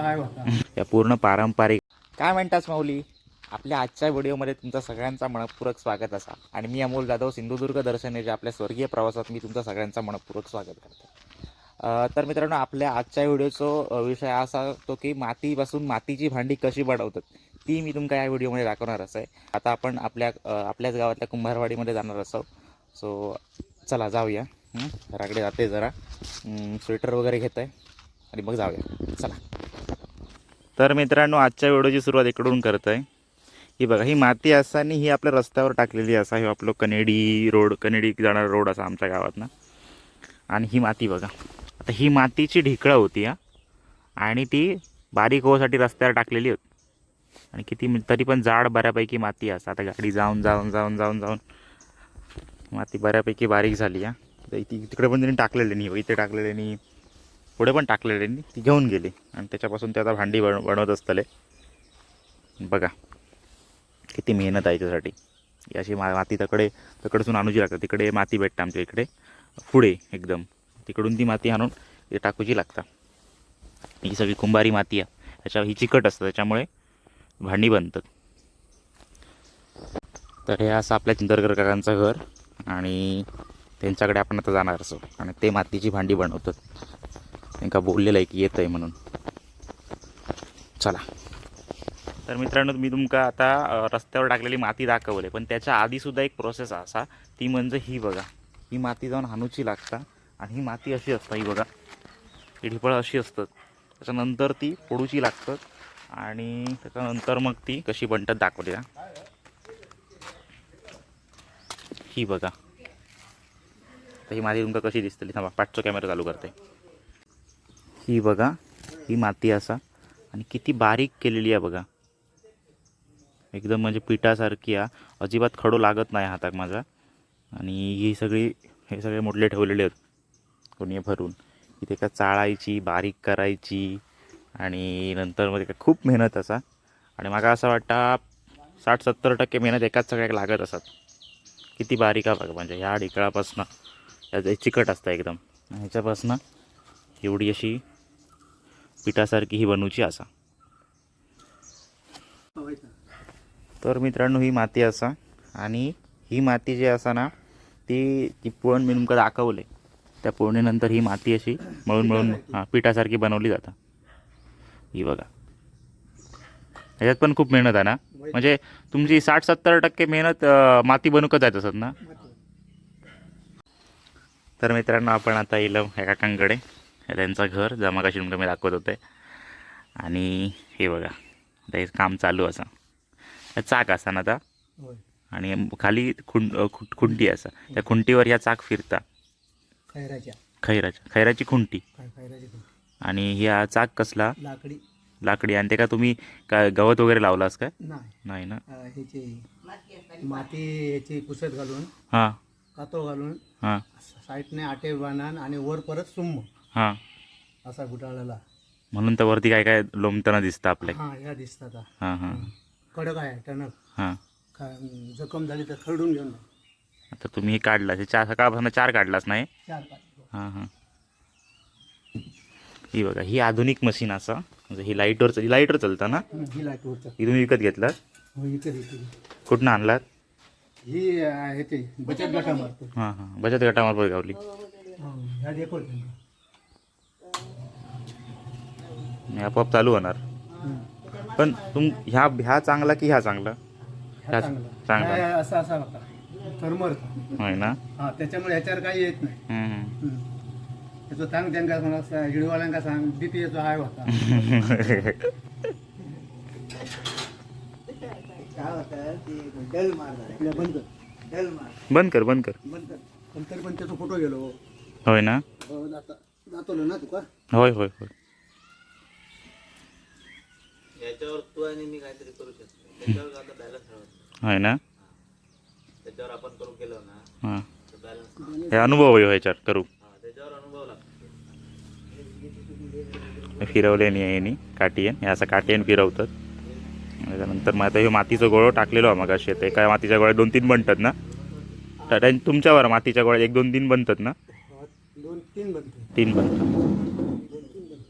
होता या पूर्ण पारंपरिक काय म्हणतास माऊली? आपल्या आजच्या व्हिडिओमध्ये तुमचं सगळ्यांचा मनपूर्वक स्वागत असा. आणि मी अमोल जाधव सिंधुदुर्ग दर्शनाच्या आपल्या स्वर्गीय प्रवासात मी तुमचं सगळ्यांचा मनपूर्वक स्वागत करतो. तर मित्रांनो आपल्या आजच्या व्हिडिओचा विषय असा होतो की मातीपासून मातीची भांडी कशी बनवतात ती मी तुमका या व्हिडिओमध्ये दाखवणार असं. आहे आता आपण आपल्या आपल्याच गावातल्या कुंभारवाडीमध्ये जाणार असो. सो चला जाऊया? घराकडे जाते जरा. स्वेटर वगैरे घेत आहे आणि मग जाऊया. चला. तर मित्रांनो आजच्या व्हिडिओची सुरुवात इकडून करत आहे ही बघा ही माती असताना ही आपल्या रस्त्यावर टाकलेली असा हे आपलं कनेडी रोड कनेडी जाणारा रोड असा आमच्या गावात ना आणि ही माती बघा. आता ही मातीची ढिकळं होती हा. आणि ती बारीक होण्यासाठी रस्त्यावर टाकलेली होती. आणि किती तरी पण जाड बऱ्यापैकी माती असं आता गाडी जाऊन जाऊन जाऊन जाऊन जाऊन माती बऱ्यापैकी बारीक झाली हा. तर ती तिकडे पण त्यांनी टाकलेली नाही इथे टाकलेली नाही. पुढे पण टाकलेले ती घेऊन गेली. आणि त्याच्यापासून ते आता भांडी बन बनवत असतले. बघा. किती मेहनत आहे त्यासाठी अशी मा माती तकडे तकडसून आणूची लागतात. तिकडे माती भेटतं आमच्या इकडे. पुढे एकदम. तिकडून ती माती आणून ते टाकूची लागतात. ही सगळी कुंभारी माती आहे. त्याच्यावर ही चिकट असतं. त्याच्यामुळे भांडी बनतात. तर हे असं आपल्या चिंदरकर काकांचं घर. आणि त्यांच्याकडे आपण आता जाणार असो. आणि ते मातीची भांडी बनवतात. त्यांना बोललेलं आहे की येत आहे म्हणून. चला. तर मित्रांनो मी तुमका आता रस्त्यावर टाकलेली माती दाखवली पण त्याच्या आधीसुद्धा एक प्रोसेस असा ती म्हणजे ही बघा. ही माती जाऊन हाणूची लागता आणि ही माती अशी असतं ही बघा. ही ढिपळं अशी असतात. त्याच्यानंतर ती फोडूची लागतात आणि त्याच्यानंतर मग ती कशी बनतात दाखवली ही बघा. तर ही माती तुमका कशी दिसतली? थांबा पाठचा कॅमेरा चालू करते. ही बघा ही माती असा. आणि किती बारीक केलेली आहे बघा. एकदम म्हणजे पिठासारखी आहे. अजिबात खडू लागत नाही हाताक माझा. आणि ही सगळी हे सगळे मोडले ठेवलेले आहेत. कोणी भरून. इथे का चाळायची बारीक करायची. आणि नंतर मध्ये का खूप मेहनत असा. आणि मला असं वाटतं साठ सत्तर टक्के मेहनत एकाच सगळ्याक लागत असतात किती बारीक आहे बघा म्हणजे ह्या ढिकळापासनं. याचं चिकट असतं एकदम. ह्याच्यापासनं एवढी अशी पिठासारखी ही बनवची असा तर मित्रांनो ही माती असा आणि ही माती जी असा ना ती ती पुळण मी तुमका दाखवले त्या पुळणीनंतर ही माती अशी मळून मळून हां पिठासारखी बनवली जातं. ही बघा. ह्याच्यात पण खूप मेहनत आहे ना? म्हणजे तुमची साठ सत्तर टक्के मेहनत माती बनूकच जात असत ना? तर मित्रांनो आपण आता येलो ह्या काकांकडे. त्यांचं घर जमाकाशी तुमका मी दाखवत होते. आणि हे बघा आता हे काम चालू असं. चाक असा ना आता. आणि खाली खुं खुंटी असा. त्या खुंटीवर ह्या चाक फिरता. खैराच्या. खैराच्या खैराची खुंटी. आणि ह्या चाक कसला? लाकडी. लाकडी. आणि ते का तुम्ही काय गवत वगैरे लावलास काय? नाही. ना. माती ह्याची पुसत घालून हां. कातो घालून हां. साईडने आटे बांधान आणि वर परत सुम्म हां. असा गुटाळलेला. म्हणून तर वरती काय काय लोंबताना दिसतं आपल्या. हा ह्या दिसतात हा. हां. हां. कडक आहे टणक. हां. जखम झाली तर खरडून घेऊन जा. आता तुम्ही हे काढलास हे चार सकाळपासून चार काढलास नाही? चार पाच. हां हां. ही बघा ही आधुनिक मशीन असं. म्हणजे ही लाईटवर ही लाईटवर चालतं ना? हं, ही लाइट ही तुम्ही विकत घेतलात हो इथे इथे कुठनं आणलात? ही अं, ह्याची बचत गटा मारतो हां हां. बचत गटामार्फत गावली. हं, ह्या देखो आणि आपोआप चालू होणार. पण तुम ह्या ह्या चांगला की ह्या चांगला? ह्या चांगला. असा असा होता थर्मर होय ना? हा त्याच्यामुळे ह्याच्यावर काही येत नाही. हम्म, हम्म. हं. त्याचं सांग त्यांना मला हिडवाल्यांका सांग द्वितीयचा हाय होता काय होतं ते डल मार बंद कर. डल मार. बंद कर बंद कर. बंद कर. पण तरी पण त्याचा फोटो गेलो. होय ना? हो, जाता जातलो ना तुका होय होय होय. याच्यावर तू आणि मी काहीतरी करू शकतो. त्याच्यावर आता बॅलन्स हवा होय ना? त्याच्यावर आपण केलं ना हां. तर बॅलन्स हे अनुभव आहे ह्याच्यात करू. हा त्याच्यावर अनुभव लागतो. फिरवले नाही यांनी काटियन हे असं काटियन फिरवतात. त्याच्यानंतर मग आता हे मातीचं गोळं टाकलेलो आहे मग असे ते काय मातीच्या गोळ्या दोन तीन बनतात ना? तर त्यां- तुमच्यावर मातीच्या गोळ्या एक दोन तीन बनतात ना? दोन तीन बनते तीन बनतात दोन तीन बनते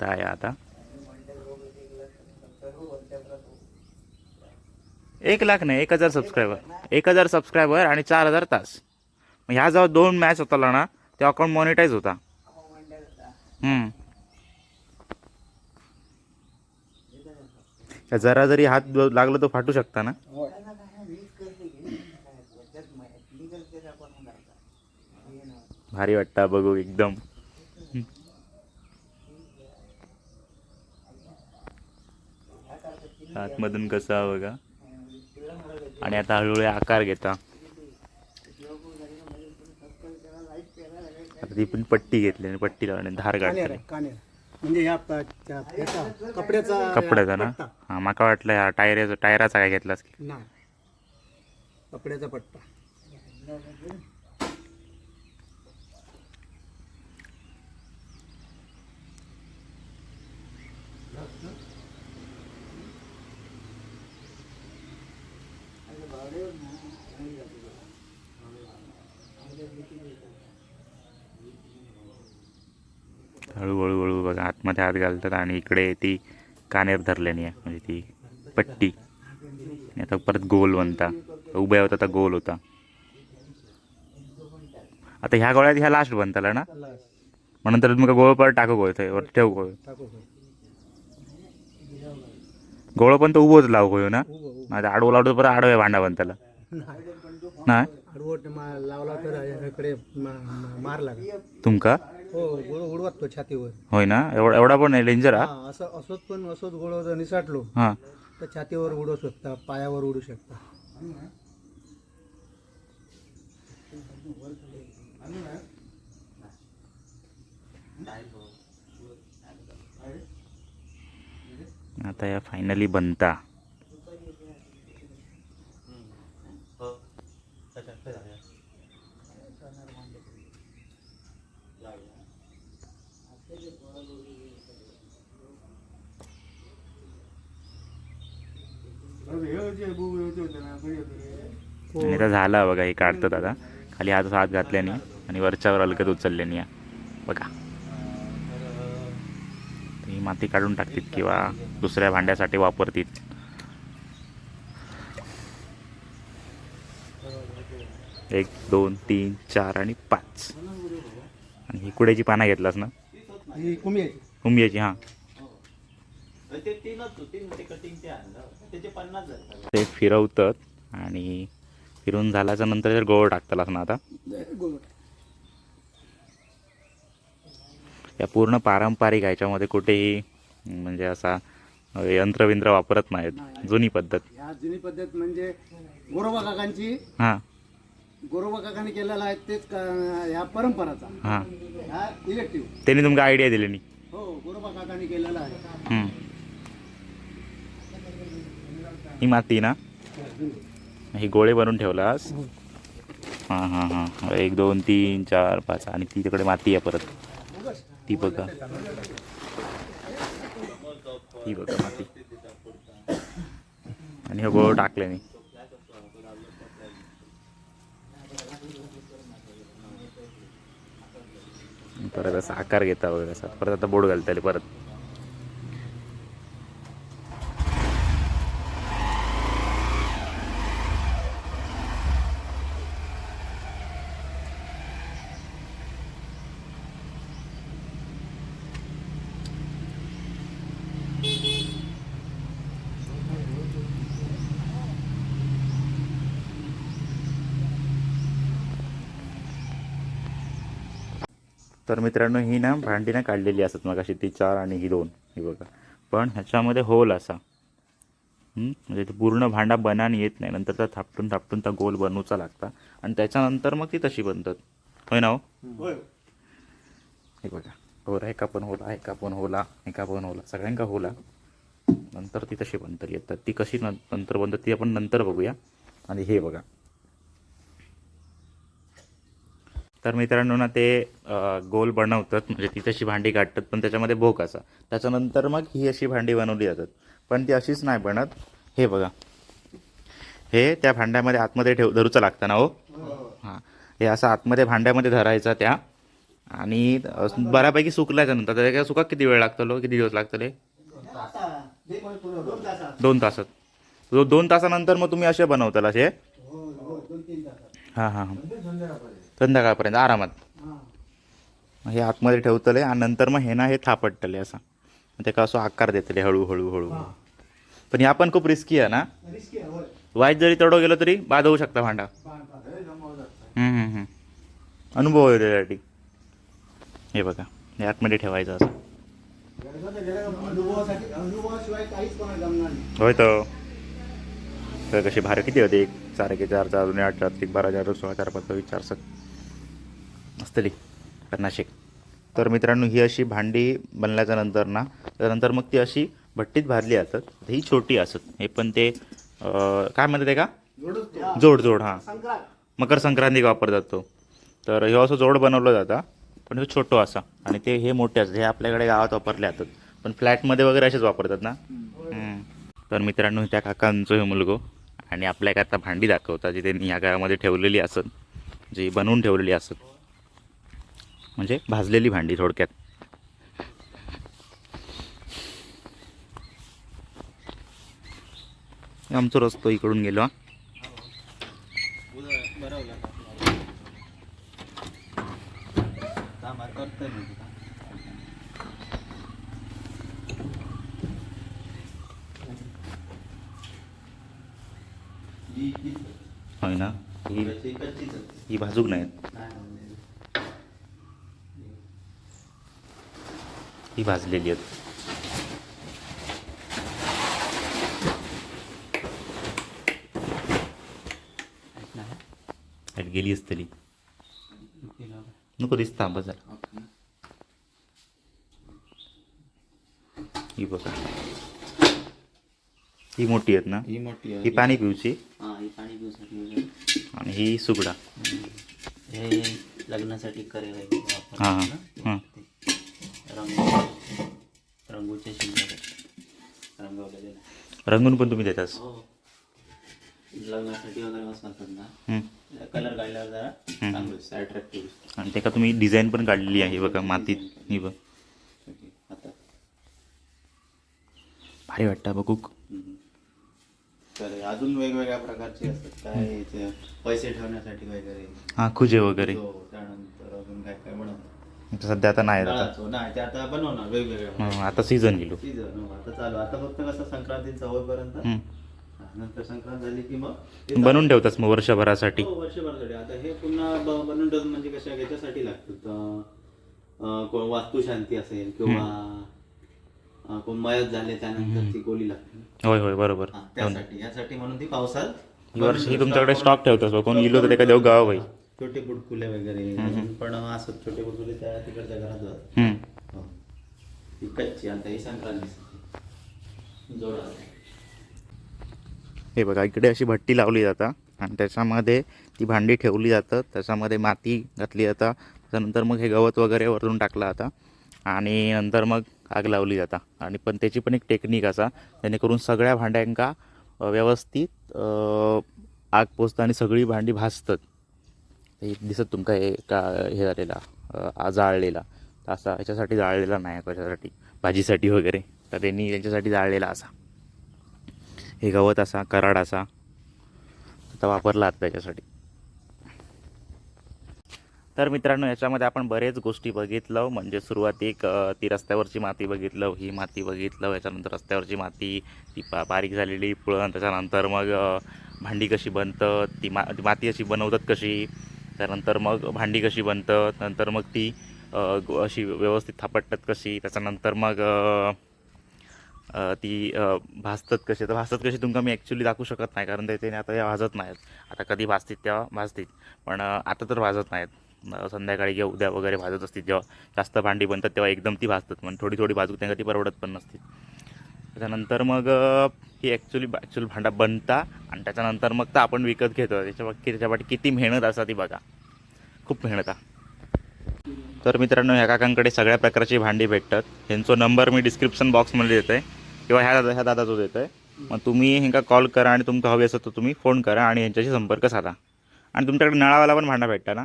करता आहे आता. एक लाख नाही एक हजार सबस्क्रायबर एक हजार सबस्क्रायबर आणि चार हजार तास. मग ह्या जेव्हा दोन मॅच होताला ना तेव्हा अकाउंट मॉनिटाईज होता. जरा जरी हात लागला तर फाटू शकता ना? भारी वाटतं बघू एकदम. आतमधून कसा बघा. आणि आता हळूहळू आकार घेता. ती पण पट्टी घेतली आणि पट्टी लावली धार कानेर म्हणजे कपड्याचा कपड्याचा ना. हा माका वाटलं ह्या टायराचा टायराचा काय घेतलास की? कपड्याचा पट्टा. हळूहळू हळू बघा आतमध्ये हात घालतात आणि इकडे ती कानेर धरल्याने आहे. म्हणजे ती पट्टी. आता परत गोल बनता. उभ्या होता आता गोल होता. आता ह्या गोळ्यात ह्या लास्ट बनताला ना. मग नंतर तुमका गोळ परत टाकू गोळ वर ठेव गोळ. गोळ पण तो उभोच लाव गोळ ना. आता आडवं लावतो परत आडवे भांडा बनताला. तर लागला. तुमका? हो गोळ उडवत तो छातीवर. होय ना? एवढा एवढा पण नाही डेंजर हा? हा असं असोच पण असोच गोळ जर निसाटलो हा. तर छातीवर उडू शकता पायावर उडू शकता. आता या फायनली बनता हो अच्छा काय झालं? हो. आणि आता झाला बघा हे काढतात आता. खाली हात हात घातल्याने आणि वरच्यावर अलगद उचलल्याने या. बघा. ही माती काढून टाकतील किंवा दुसऱ्या भांड्यासाठी वापरतील. एक दोन तीन चार आणि पाच. आणि ही कुड्याची पानं घेतलास ना? ही उंबियाची हां. ते फिरवतात आणि फिरून झाल्याच्यानंतर जर गोळ टाकतालास ना आता. या पूर्ण पारंपरिक ह्याच्यामध्ये कुठेही म्हणजे असा यंत्रविंत्र वापरत नाहीत. जुनी पद्धत. जुनी पद्धत म्हणजे गोरोबा काकांची हां. गोरोबा काकांनी केलेला आहे तेच ह्या परंपराचा. हां. ह्या इलेक्टिव्ह त्यांनी तुमका आयडिया दिली नी हो गोरोबा काकांनी केलेला आहे. ही. माती ना? ही गोळे बनवून ठेवलास? हां. हां हां एक दोन तीन चार पाच. आणि ती तिकडे माती आहे परत. ती बघा. ती बघा माती. आणि हे गोळ टाकल्याने परत असा आकार घेता वगैरे असा. परत आता बोर्ड घालता येईल परत. तर मित्रांनो ही ना भांडी ना काढलेली असतात मग अशी ती चार आणि ही दोन ही बघा. पण ह्याच्यामध्ये होल असा. हं? म्हणजे ते पूर्ण भांडा बनान येत नाही. नंतर त्या थापटून थापटून त्या गोल बनवूचा लागता. आणि त्याच्यानंतर मग ती तशी बनतात. होय ना हो? हे बघा. होला एका पण होला एका पण होला एका पण होला. सगळ्यांका होला. नंतर ती तशी बनतर येतात. ती कशी नंतर बनतात ती आपण नंतर बघूया. आणि हे बघा. तर मित्रांनो ना ते गोल बनवतात. म्हणजे ती तशी भांडी काढतात पण त्याच्यामध्ये भोक असा. त्याच्यानंतर मग ही अशी भांडी बनवली जातात. पण ती अशीच नाही बनत. हे बघा. हे त्या भांड्यामध्ये आतमध्ये ठेव धरूचं लागतं ना हो? हां. हे असं आतमध्ये भांड्यामध्ये धरायचा त्या. आणि बऱ्यापैकी सुकल्याच्या नंतर त्याच्या सुका किती वेळ लागतलो किती दिवस लागतले दोन तासात. दोन दोन तासानंतर मग तुम्ही असे बनवताल असे? हां हां हां. संध्याकाळपर्यंत आरामात. हां. मग हे आतमध्ये ठेवतले आणि नंतर मग हे ना हे थापटतले असं. मग ते असं आकार देतले हळूहळू हळू पण या पण खूप रिस्की आहे ना? वाईट जरी तडो गेलो तरी बाद होऊ शकता भांडा. अनुभव आहे त्यासाठी. हे बघा हे आतमध्ये ठेवायचं असं. होय तर कशी भाडं किती होते एक चार एक चार चार दोन आठ चार एक बारा चार सोळा चार पाच वीस चार सत असतली पन्नाशेक तर मित्रांनो ही अशी भांडी बनल्याच्या नंतर ना त्यानंतर मग ती अशी भट्टीत भाजली असत. ही छोटी असत. हे पण ते काय म्हणतात ते का? जोड जोड हां. मकर संक्रांती वापरतात तो. तर हे असं जोड बनवलं जातं पण हे छोटो असा. आणि ते हे मोठे असतात हे आपल्याकडे गावात वापरले जातात. पण फ्लॅटमध्ये वगैरे असेच वापरतात ना? तर मित्रांनो त्या काकांचं हे मुलगो आणि आपल्या आता भांडी दाखवतात जी त्यांनी या घरामध्ये ठेवलेली असत जी बनवून ठेवलेली असत. म्हणजे भाजलेली भांडी थोडक्यात. आमचा आमचं रस्तो इकडून गेलो. ही- होय ना? ही ही भाजूक नाही नाही म्हणजे. ही भाजलेली आहेत. गेली असतली. तिला- नको दिसता बजा ओके. ही बघा. ही मोठी आहेत ना? ही मोठी आहे. ही पाणी पिऊची. हा ही आणि ही सुगडा. हे लग्नासाठी करेल हां हां. रंगून पण तुम्ही देतास. हो. लग्नासाठी वगैरे मस्त असतात ना. कलर काढल्यावर जरा चांगलं अट्रॅक्टिव्ह आणि त्याका तुम्ही डिझाईन पण काढलेली आहे बघा मातीत. ही बघ. आता. भारी वाटतं बघू हम्म. तर अजून वेगवेगळ्या प्रकारचे असतात. काय ते पैसे ठेवण्यासाठी वगैरे. हां खुजे वगैरे. हो, त्यानंतर अजून काय काय सध्या आता नाही आता. नळाचं नाही ते आता बनवणार वेगवेगळ्या हं, आता सीझन गेलो. सीझन हो, आता चालू. आता फक्त कसं संक्रांतीचा होईपर्यंत हं. हा, नंतर संक्रांत झाली की मग ते बनवून ठेवतास मग वर्षभरासाठी. हो वर्षभरासाठी. आता हे पुन्हा ब- बनवून ठेवत म्हणजे कशा याच्यासाठी लागतात अं, वास्तुशांती असेल किंवा अं, कोण मयत झाले त्यानंतर ती गोली लागते. होय होय बरोबर. हा, त्यासाठी यासाठी म्हणून ती पावसात ही वर्ष ही तुमच्याकडे स्टॉक ठेवतास बघ. कोण गेलो तर त्याका देऊ गाव भाई छोटे बुडकुले वगैरे. पण असत छोटे बुडकुले त्या तिकडच्या घरात जातात. हम्म. हो. ही कच्ची आता ही संक्रांती जोडा हे बघा इकडे अशी भट्टी लावली जातात आणि त्याच्यामध्ये ती भांडी ठेवली जातात. त्याच्यामध्ये माती घातली जातात त्याच्यानंतर मग हे गवत वगैरे वरून टाकलं जातं आणि नंतर मग आग लावली जाता. आणि पण त्याची पण एक टेक्निक असा जेणेकरून सगळ्या भांड्यांका अ, व्यवस्थित अ, आग पोचतं आणि सगळी भांडी भाजतात हे दिसत तुमका हे का हे झालेला जाळलेला तर असा याच्यासाठी जाळलेला नाही कशासाठी भाजीसाठी वगैरे. तर त्यांनी यांच्यासाठी जाळलेला असा. हे गवत असा कराड असा. आता वापरला आता त्याच्यासाठी. तर मित्रांनो याच्यामध्ये आपण बरेच गोष्टी बघितलं. म्हणजे सुरुवातीक ती रस्त्यावरची माती बघितलं ही माती बघितलं याच्यानंतर रस्त्यावरची माती ती पा बारीक झालेली पुळण त्याच्यानंतर मग भांडी कशी बनतं ती मा ती माती अशी बनवतात कशी? त्यानंतर मग भांडी कशी बनतं नंतर मग ती अशी व्यवस्थित थापटतात कशी त्याच्यानंतर मग ती भाजतात कशी. तर भाजतात कशी तुमका मी ॲक्च्युली दाखवू शकत नाही कारण त्याने आता या भाजत नाहीत. आता कधी भाजतील तेव्हा भाजतील पण आता तर भाजत नाहीत. संध्याकाळी किंवा उद्या वगैरे भाजत असतील. जेव्हा जास्त भांडी बनतात तेव्हा एकदम ती भाजतात पण थोडी थोडी भाजू त्यांना ती परवडत पण नसतील. त्याच्यानंतर मग ही ॲक्च्युली ॲक्च्युअल भांडा बनता आणि त्याच्यानंतर मग तर आपण विकत घेतो. त्याच्या बाकी त्याच्यापाठी किती मेहनत असा ती बघा. खूप मेहनत आहे. तर मित्रांनो ह्या काकांकडे सगळ्या प्रकारची भांडी भेटतात. त्यांचा नंबर मी डिस्क्रिप्शन बॉक्समध्ये देतो आहे किंवा ह्या दादा ह्या दादाचा देतो आहे मग तुम्ही ह्यांका कॉल करा आणि तुमका हवे असेल तर तुम्ही फोन करा आणि यांच्याशी संपर्क साधा. आणि तुमच्याकडे नळावाला पण भांडा भेटता ना?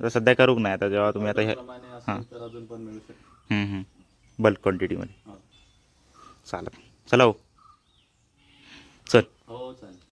आता सध्या करूक नाही आता? जेव्हा तुम्ही आता तर मिळू शकतो. बल्क क्वांटिटीमध्ये हो. चालेल. चला हो चल. हो चालेल.